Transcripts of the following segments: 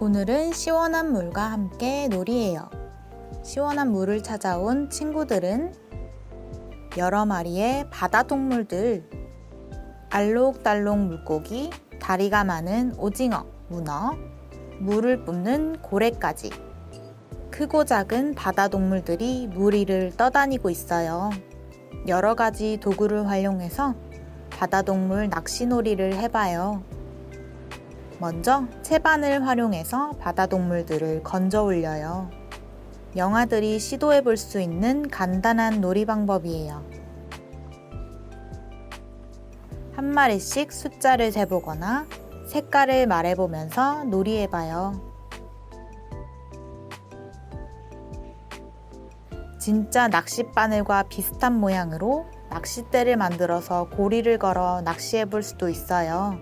오늘은 시원한 물과 함께 놀이해요. 시원한 물을 찾아온 친구들은 여러 마리의 바다 동물들, 알록달록 물고기, 다리가 많은 오징어, 문어, 물을 뿜는 고래까지 크고 작은 바다 동물들이 물 위를 떠다니고 있어요. 여러 가지 도구를 활용해서 바다 동물 낚시놀이를 해봐요. 먼저 채반을 활용해서 바다 동물들을 건져 올려요. 영아들이 시도해 볼 수 있는 간단한 놀이 방법이에요. 한 마리씩 숫자를 재보거나 색깔을 말해보면서 놀이해봐요. 진짜 낚싯바늘과 비슷한 모양으로 낚싯대를 만들어서 고리를 걸어 낚시해 볼 수도 있어요.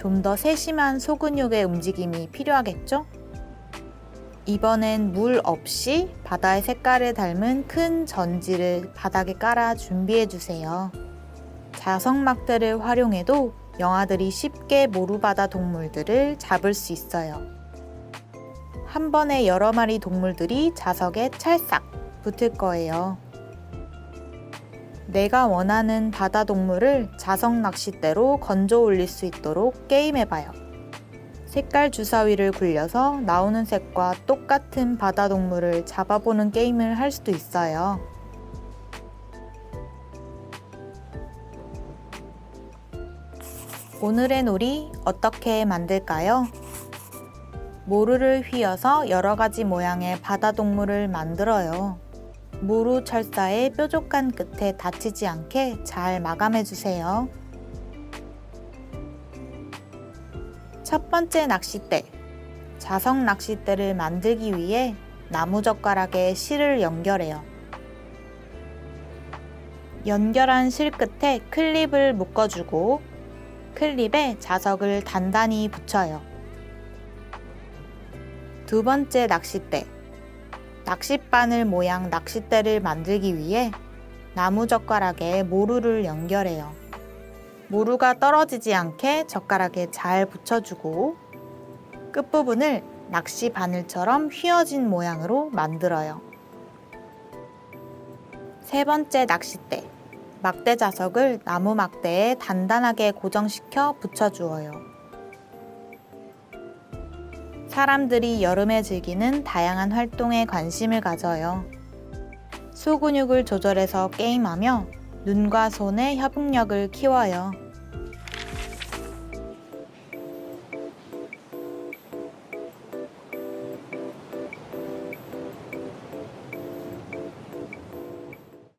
좀 더 세심한 소근육의 움직임이 필요하겠죠? 이번엔 물 없이 바다의 색깔을 닮은 큰 전지를 바닥에 깔아 준비해 주세요. 자석막대를 활용해도 영아들이 쉽게 모루바다 동물들을 잡을 수 있어요. 한 번에 여러 마리 동물들이 자석에 찰싹 붙을 거예요. 내가 원하는 바다 동물을 자석 낚싯대로 건져 올릴 수 있도록 게임해봐요. 색깔 주사위를 굴려서 나오는 색과 똑같은 바다 동물을 잡아보는 게임을 할 수도 있어요. 오늘의 놀이 어떻게 만들까요? 모루를 휘어서 여러 가지 모양의 바다 동물을 만들어요. 모루 철사의 뾰족한 끝에 다치지 않게 잘 마감해 주세요. 첫 번째 낚싯대. 자석 낚싯대를 만들기 위해 나무 젓가락에 실을 연결해요. 연결한 실 끝에 클립을 묶어주고 클립에 자석을 단단히 붙여요. 두 번째 낚싯대. 낚싯바늘 모양 낚싯대를 만들기 위해 나무 젓가락에 모루를 연결해요. 모루가 떨어지지 않게 젓가락에 잘 붙여주고 끝부분을 낚시 바늘처럼 휘어진 모양으로 만들어요. 세 번째 낚싯대. 막대 자석을 나무 막대에 단단하게 고정시켜 붙여주어요. 사람들이 여름에 즐기는 다양한 활동에 관심을 가져요. 소근육을 조절해서 게임하며 눈과 손의 협응력을 키워요.